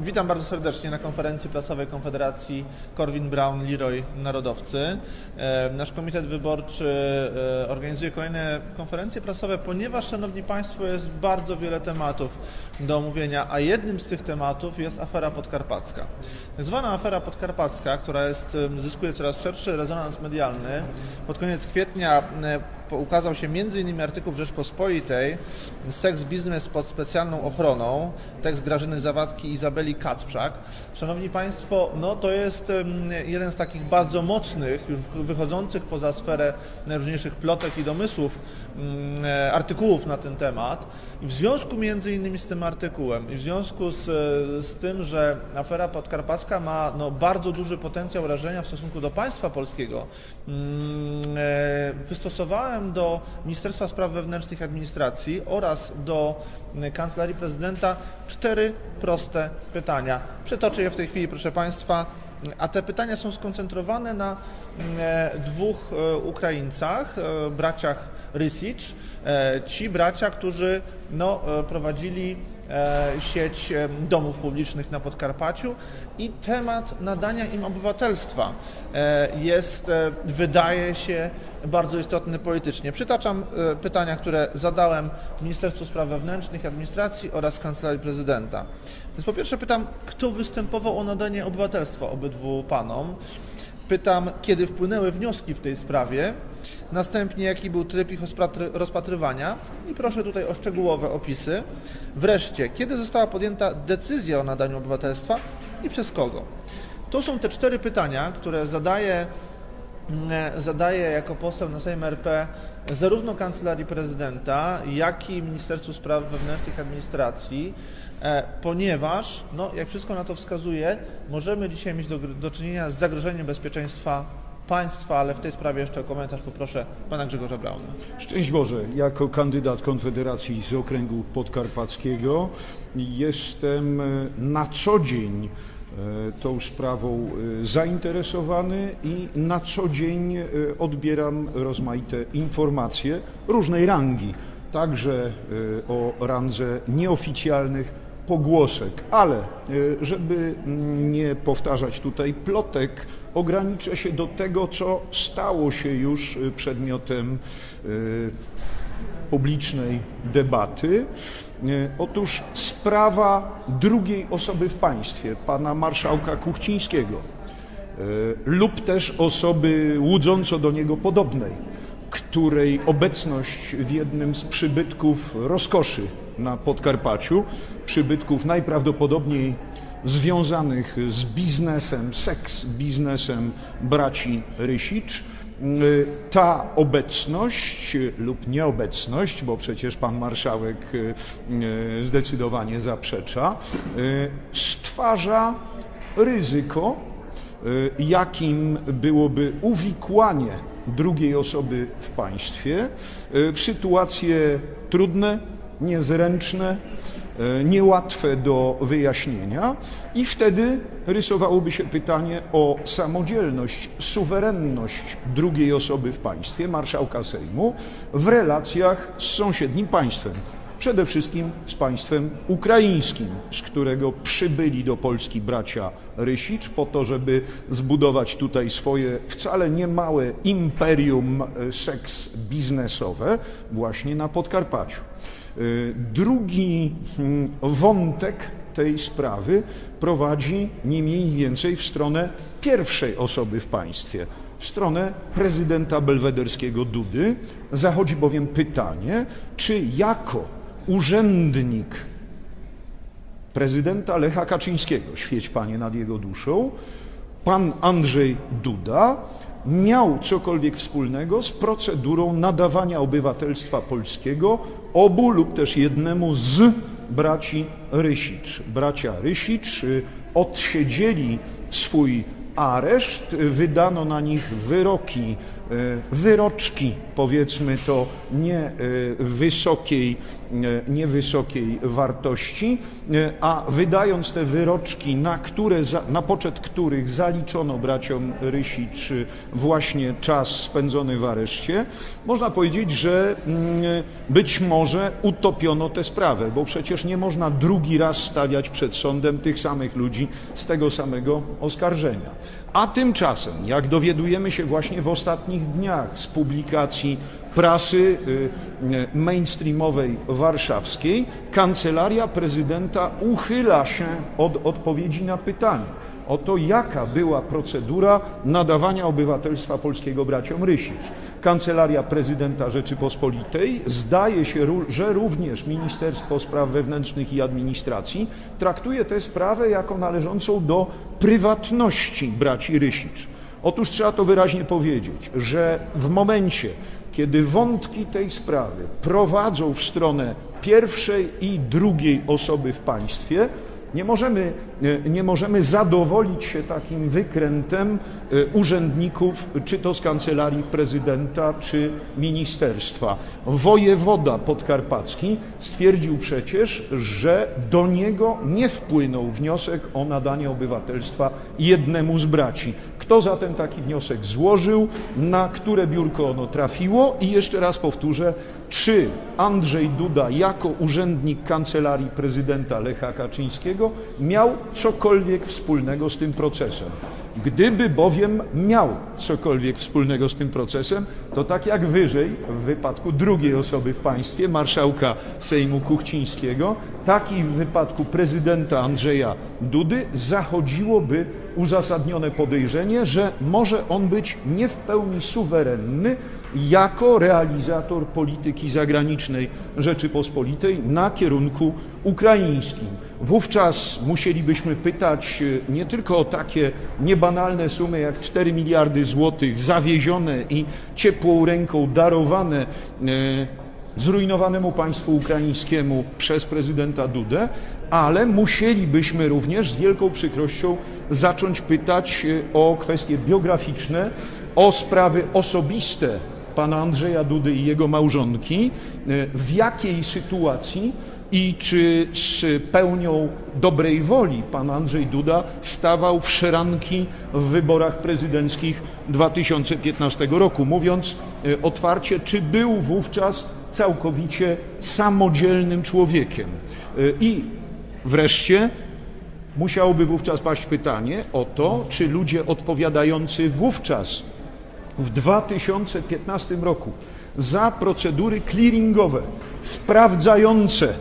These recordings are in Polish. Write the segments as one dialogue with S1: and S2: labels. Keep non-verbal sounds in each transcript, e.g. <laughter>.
S1: Witam bardzo serdecznie na konferencji prasowej Konfederacji Corwin Brown Leroy Narodowcy. E, Nasz komitet wyborczy e, organizuje kolejne konferencje prasowe, ponieważ, Szanowni Państwo, jest bardzo wiele tematów do omówienia, a jednym z tych tematów jest afera podkarpacka. Tak zwana afera podkarpacka, która jest, zyskuje coraz szerszy rezonans medialny. Pod koniec kwietnia e, ukazał się m.in. artykuł w Rzeczpospolitej Seks biznes pod specjalną ochroną, tekst Grażyny Zawadki i Izabeli Kacprzak. Szanowni Państwo, no to jest jeden z takich bardzo mocnych, już wychodzących poza sferę najróżniejszych plotek i domysłów mm, e, artykułów na ten temat. I w związku między innymi z tym artykułem i w związku z, e, z tym, że afera podkarpacka ma no, bardzo duży potencjał rażenia w stosunku do państwa polskiego, mm, do Ministerstwa Spraw Wewnętrznych i Administracji oraz do e, Kancelarii Prezydenta cztery proste pytania. Przytoczę je w tej chwili, proszę Państwa. A te pytania są skoncentrowane na mm, e, dwóch e, Ukraińcach, braciach Rysic. E, Ci bracia, którzy no, prowadzili sieć e, domów publicznych na Podkarpaciu i temat nadania im obywatelstwa e, jest, e, wydaje się, bardzo istotny politycznie. Przytaczam e, pytania, które zadałem Ministerstwu Spraw Wewnętrznych Administracji oraz Kancelarii Prezydenta. Więc po pierwsze pytam, kto występował o nadanie obywatelstwa obydwu panom? Pytam, kiedy wpłynęły wnioski w tej sprawie? Następnie, jaki był tryb ich rozpatry- rozpatrywania? I proszę tutaj o szczegółowe opisy. Wreszcie, kiedy została podjęta decyzja o nadaniu obywatelstwa i przez kogo? To są te cztery pytania, które zadaję mm, zadaję jako poseł na Sejm RP zarówno Kancelarii Prezydenta, jak i Ministerstwu Spraw Wewnętrznych i Administracji, e, ponieważ, no, jak wszystko na to wskazuje, możemy dzisiaj mieć do, do czynienia z zagrożeniem bezpieczeństwa państwa, ale w tej sprawie jeszcze o komentarz poproszę pana Grzegorza Brauna.
S2: Szczęść Boże, jako kandydat Konfederacji z okręgu podkarpackiego jestem e, na co dzień e, tą sprawą e, zainteresowany i na co dzień odbieram rozmaite informacje różnej rangi, także o randze nieoficjalnych pogłosek, ale e, żeby nie powtarzać tutaj plotek, ograniczę się do tego, co stało się już e, przedmiotem e, publicznej debaty. Otóż sprawa drugiej osoby w państwie, pana marszałka Kuchcińskiego, lub też osoby łudząco do niego podobnej, której obecność w jednym z przybytków rozkoszy na Podkarpaciu, przybytków najprawdopodobniej związanych z biznesem, seks biznesem braci Rysicz, y, ta obecność lub nieobecność, bo przecież pan marszałek y, y, zdecydowanie zaprzecza, stwarza ryzyko, jakim byłoby uwikłanie drugiej osoby w państwie. W sytuacje trudne, niezręczne, y, niełatwe do wyjaśnienia. I wtedy rysowałoby się pytanie o samodzielność, suwerenność drugiej osoby w państwie, marszałka Sejmu, w relacjach z sąsiednim państwem przede wszystkim z państwem ukraińskim, z którego przybyli do Polski bracia Rysicz po to, żeby zbudować tutaj swoje wcale niemałe imperium e, seks biznesowe właśnie na Podkarpaciu. E, Drugi mm, wątek tej sprawy prowadzi nie mniej więcej w stronę pierwszej osoby w państwie, w stronę prezydenta belwederskiego Dudy. Zachodzi bowiem pytanie, czy jako urzędnik prezydenta Lecha Kaczyńskiego, świeć panie nad jego duszą, pan Andrzej Duda miał cokolwiek wspólnego z procedurą nadawania obywatelstwa polskiego obu lub też jednemu z braci Rysicz. Bracia Rysicz y, odsiedzieli swój areszt, wydano na nich wyroki wyroczki, powiedzmy to, nie e, wysokiej, e, niewysokiej wartości, e, a wydając te wyroczki, na, które, na poczet których zaliczono braciom Rysicz właśnie czas spędzony w areszcie, można powiedzieć, że mm, być może utopiono tę sprawę, bo przecież nie można drugi raz stawiać przed sądem tych samych ludzi z tego samego oskarżenia. A tymczasem, jak dowiadujemy się właśnie w ostatnich dniach z publikacji prasy y, y, mainstreamowej warszawskiej, kancelaria prezydenta uchyla się od odpowiedzi na pytanie o to, jaka była procedura nadawania obywatelstwa polskiego braciom Rysicz. Kancelaria Prezydenta Rzeczypospolitej zdaje się, że również Ministerstwo Spraw Wewnętrznych i Administracji traktuje tę sprawę jako należącą do prywatności braci Rysicz. Otóż trzeba to wyraźnie powiedzieć, że w momencie, kiedy wątki tej sprawy prowadzą w stronę pierwszej i drugiej osoby w państwie, nie możemy, e, nie możemy zadowolić się takim wykrętem e, urzędników, czy to z kancelarii prezydenta, czy ministerstwa. Wojewoda podkarpacki stwierdził przecież, że do niego nie wpłynął wniosek o nadanie obywatelstwa jednemu z braci. Kto zatem taki wniosek złożył, na które biurko ono trafiło i jeszcze raz powtórzę, czy Andrzej Duda jako urzędnik kancelarii prezydenta Lecha Kaczyńskiego miał cokolwiek wspólnego z tym procesem. Gdyby bowiem miał cokolwiek wspólnego z tym procesem, to tak jak wyżej, w wypadku drugiej osoby w państwie, marszałka Sejmu Kuchcińskiego, tak i w wypadku prezydenta Andrzeja Dudy zachodziłoby uzasadnione podejrzenie, że może on być nie w pełni suwerenny jako realizator polityki zagranicznej Rzeczypospolitej na kierunku ukraińskim. Wówczas musielibyśmy pytać e, nie tylko o takie niebanalne sumy jak 4 miliardy złotych zawiezione i ciepłą ręką darowane e, zrujnowanemu państwu ukraińskiemu przez prezydenta Dudę, ale musielibyśmy również z wielką przykrością zacząć pytać o kwestie biograficzne, o sprawy osobiste pana Andrzeja Dudy i jego małżonki, e, w jakiej sytuacji i czy z pełnią dobrej woli pan Andrzej Duda stawał w szeranki w wyborach prezydenckich 2015 roku. Mówiąc e, otwarcie, czy był wówczas całkowicie samodzielnym człowiekiem. E, I wreszcie musiałoby wówczas paść pytanie o to, czy ludzie odpowiadający wówczas w 2015 roku za procedury clearingowe sprawdzające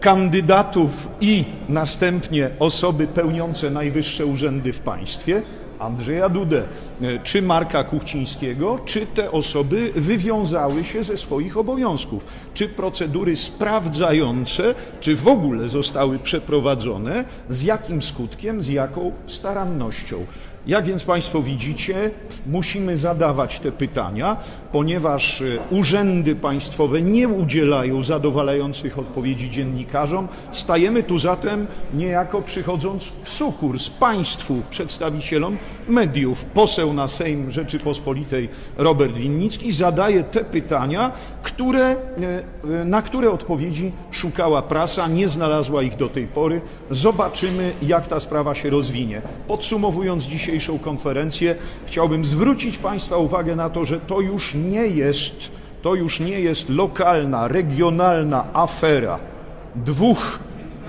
S2: kandydatów i następnie osoby pełniące najwyższe urzędy w państwie, Andrzeja Dudę. E, czy Marka Kuchcińskiego, czy te osoby wywiązały się ze swoich obowiązków, czy procedury sprawdzające, czy w ogóle zostały przeprowadzone, z jakim skutkiem, z jaką starannością. Jak więc Państwo widzicie, musimy zadawać te pytania, ponieważ e, urzędy państwowe nie udzielają zadowalających odpowiedzi dziennikarzom. Stajemy tu zatem niejako przychodząc w sukurs państwu, przedstawicielom mediów. Poseł na Sejm Rzeczypospolitej Robert Winnicki zadaje te pytania, które, e, e, na które odpowiedzi szukała prasa, nie znalazła ich do tej pory. Zobaczymy, jak ta sprawa się rozwinie. Podsumowując dzisiejszą konferencję, chciałbym zwrócić Państwa uwagę na to, że to już nie jest, to już nie jest lokalna, regionalna afera dwóch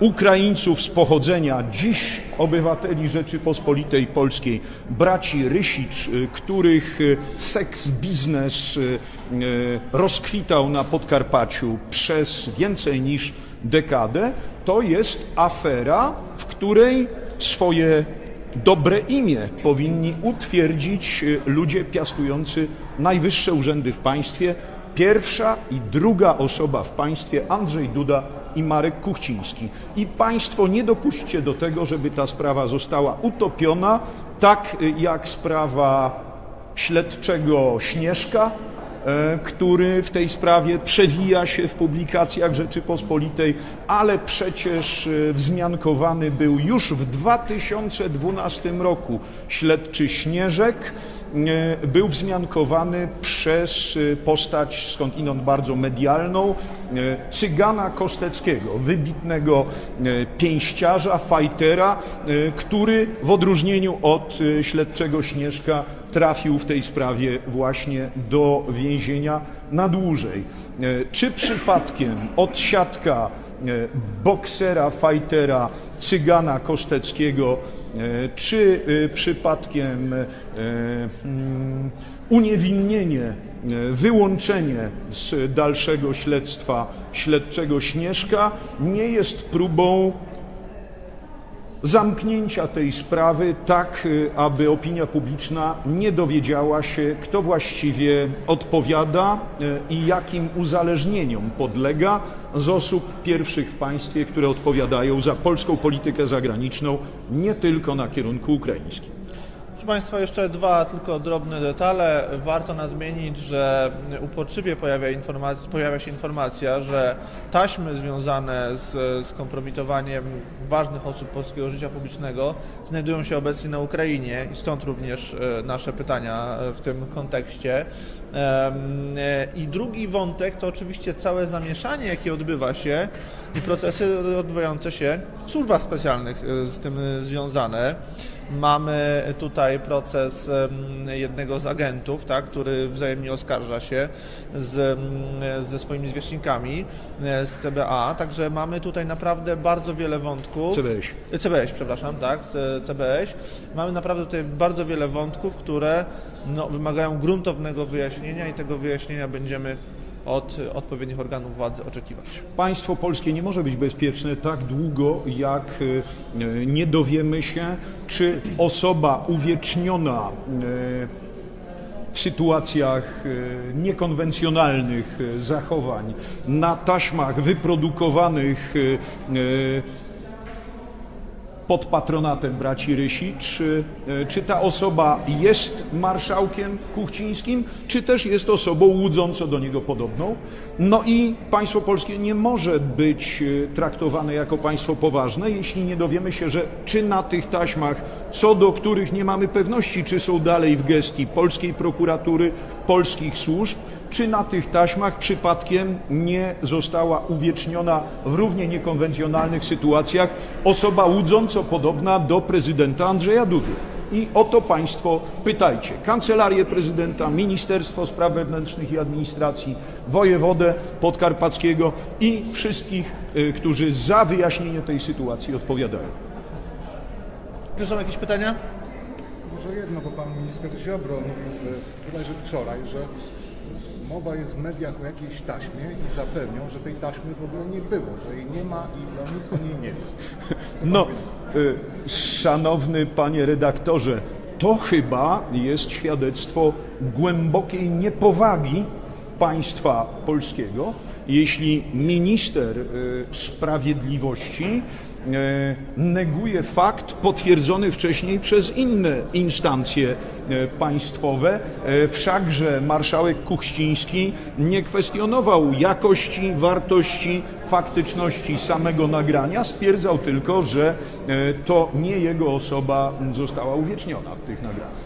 S2: Ukraińców z pochodzenia, dziś obywateli Rzeczypospolitej Polskiej, braci Rysicz, y, których y, seks biznes y, rozkwitał na Podkarpaciu przez więcej niż dekadę, to jest afera, w której swoje dobre imię powinni utwierdzić y, ludzie piastujący najwyższe urzędy w państwie. Pierwsza i druga osoba w państwie Andrzej Duda i Marek Kuchciński. I państwo nie dopuśćcie do tego, żeby ta sprawa została utopiona, tak y, jak sprawa śledczego Śnieżka, który w tej sprawie przewija się w publikacjach Rzeczypospolitej, ale przecież e, wzmiankowany był już w 2012 roku. Śledczy Śnieżek, e, był wzmiankowany przez e, postać skądinąd bardzo medialną e, Cygana Kosteckiego, wybitnego e, pięściarza, fajtera, e, który w odróżnieniu od e, śledczego Śnieżka trafił w tej sprawie właśnie do więzienia na dłużej. E, Czy przypadkiem odsiadka e, boksera, fajtera, Cygana Kosteckiego, e, czy przypadkiem e, mm, uniewinnienie, wyłączenie z dalszego śledztwa śledczego Śnieżka nie jest próbą zamknięcia tej sprawy tak, y, aby opinia publiczna nie dowiedziała się, kto właściwie odpowiada y, i jakim uzależnieniom podlega z osób pierwszych w państwie, które odpowiadają za polską politykę zagraniczną, nie tylko na kierunku ukraińskim.
S1: Proszę Państwa, jeszcze dwa tylko drobne detale. Warto nadmienić, że uporczywie pojawia, pojawia się informacja, że taśmy związane z skompromitowaniem ważnych osób polskiego życia publicznego znajdują się obecnie na Ukrainie i stąd również e, nasze pytania e, w tym kontekście. E, I drugi wątek to oczywiście całe zamieszanie, jakie odbywa się i procesy odbywające się w służbach specjalnych z tym związane. Mamy tutaj proces jednego z agentów, tak, który wzajemnie oskarża się z, ze swoimi zwierzchnikami e, z CBA, także mamy tutaj naprawdę bardzo wiele wątków.
S2: CBŚ.
S1: CBS, przepraszam, tak, z CBS. Mamy naprawdę tutaj bardzo wiele wątków, które no, wymagają gruntownego wyjaśnienia i tego wyjaśnienia będziemy od odpowiednich organów władzy oczekiwać.
S2: Państwo polskie nie może być bezpieczne tak długo, jak y, nie dowiemy się, czy osoba uwieczniona y, w sytuacjach y, niekonwencjonalnych zachowań na taśmach wyprodukowanych pod patronatem braci Rysi, czy, e, czy ta osoba jest marszałkiem kuchcińskim, czy też jest osobą łudząco do niego podobną. No i państwo polskie nie może być e, traktowane jako państwo poważne, jeśli nie dowiemy się, że czy na tych taśmach, co do których nie mamy pewności, czy są dalej w gestii polskiej prokuratury, polskich służb, czy na tych taśmach przypadkiem nie została uwieczniona w równie niekonwencjonalnych sytuacjach osoba łudząco podobna do prezydenta Andrzeja Dudy. I o to Państwo pytajcie. Kancelarię Prezydenta, Ministerstwo Spraw Wewnętrznych i Administracji, wojewodę podkarpackiego i wszystkich, y, którzy za wyjaśnienie tej sytuacji odpowiadają.
S1: Czy są jakieś pytania?
S3: Może jedno, bo pan minister Ziobro mówił, że bodajże wczoraj, że mowa jest w mediach o jakiejś taśmie i zapewnią, że tej taśmy w ogóle nie było, że jej nie ma i on nic o niej nie wie. <laughs>
S2: No, y, szanowny panie redaktorze, to chyba jest świadectwo głębokiej niepowagi państwa polskiego, jeśli minister y, sprawiedliwości y, neguje fakt potwierdzony wcześniej przez inne instancje y, państwowe, wszakże marszałek Kuchściński nie kwestionował jakości, wartości, faktyczności samego nagrania, stwierdzał tylko, że to nie jego osoba została uwieczniona w tych nagraniach.